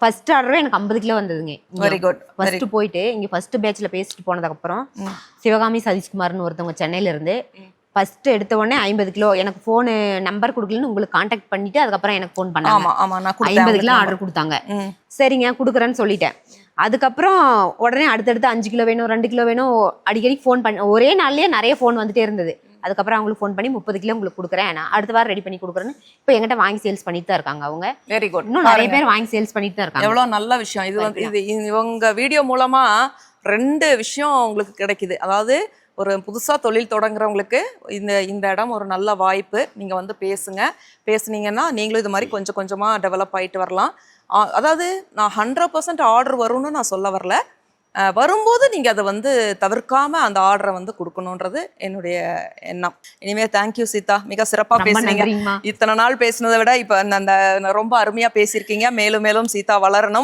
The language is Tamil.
ஃபர்ஸ்ட் ஆர்டரே எனக்கு ஐம்பது கிலோ வந்ததுங்க. வெரி குட் ஃபர்ஸ்ட் போயிட்டு இங்க ஃபர்ஸ்ட் பேட்ச்ல பேசிட்டு போனதுக்கு அப்புறம் சிவகாமி சதீஷ்குமார்னு ஒருத்தவங்க சென்னையில இருந்து ஃபர்ஸ்ட் எடுத்த உடனே ஐம்பது கிலோ எனக்கு ஃபோனு நம்பர் கொடுக்கலன்னு உங்களுக்கு காண்டாக்ட் பண்ணிட்டு அதுக்கப்புறம் எனக்கு ஃபோன் பண்ணாங்க. ஐம்பது கிலோ ஆர்டர் கொடுத்தாங்க. சரிங்க கொடுக்குறேன்னு சொல்லிட்டேன். அதுக்கப்புறம் உடனே அடுத்தடுத்து அஞ்சு கிலோ வேணும் ரெண்டு கிலோ வேணும் அடிக்கடி ஃபோன் பண்ண ஒரே நாள்லயே நிறைய ஃபோன் வந்துட்டே இருந்தது. அதுக்கப்புறம் அவங்களுக்கு ஃபோன் பண்ணி முப்பது கிலோ உங்களுக்கு கொடுக்குறேன். நான் அடுத்த வாரம் ரெடி பண்ணி கொடுக்குறேன்னு இப்போ எங்கிட்ட வாங்கி சேல்ஸ் பண்ணிட்டு தான் இருக்காங்க அவங்க. வெரி குட் இன்னும் நிறைய பேர் வாங்கி சேல்ஸ் பண்ணிட்டு தான் இருக்காங்க. எவ்வளவு நல்ல விஷயம். இது வந்து இது இவங்க வீடியோ மூலமா ரெண்டு விஷயம் உங்களுக்கு கிடைக்குது. அதாவது ஒரு புதுசா தொழில் தொடங்குறவங்களுக்கு இந்த இந்த இடம் ஒரு நல்ல வாய்ப்பு. நீங்க வந்து பேசுங்க. பேசுனீங்கன்னா நீங்களும் இது மாதிரி கொஞ்சம் கொஞ்சமா டெவலப் ஆயிட்டு வரலாம். அதாவது நான் ஹண்ட்ரட் பர்சன்ட் ஆர்டர் வரும்னு நான் சொல்ல வரல. வரும்போது நீங்க அதை வந்து தவிர்க்காம அந்த ஆர்டரை வந்து கொடுக்கணுன்றது என்னுடைய எண்ணம். இனிமே தேங்க்யூ சீதா. மிக சிறப்பா ரொம்ப பேசுனீங்க. இத்தனை நாள் பேசினதை விட இப்ப அந்த ரொம்ப அருமையா பேசியிருக்கீங்க. மேலும் மேலும் சீதா வளரணும்.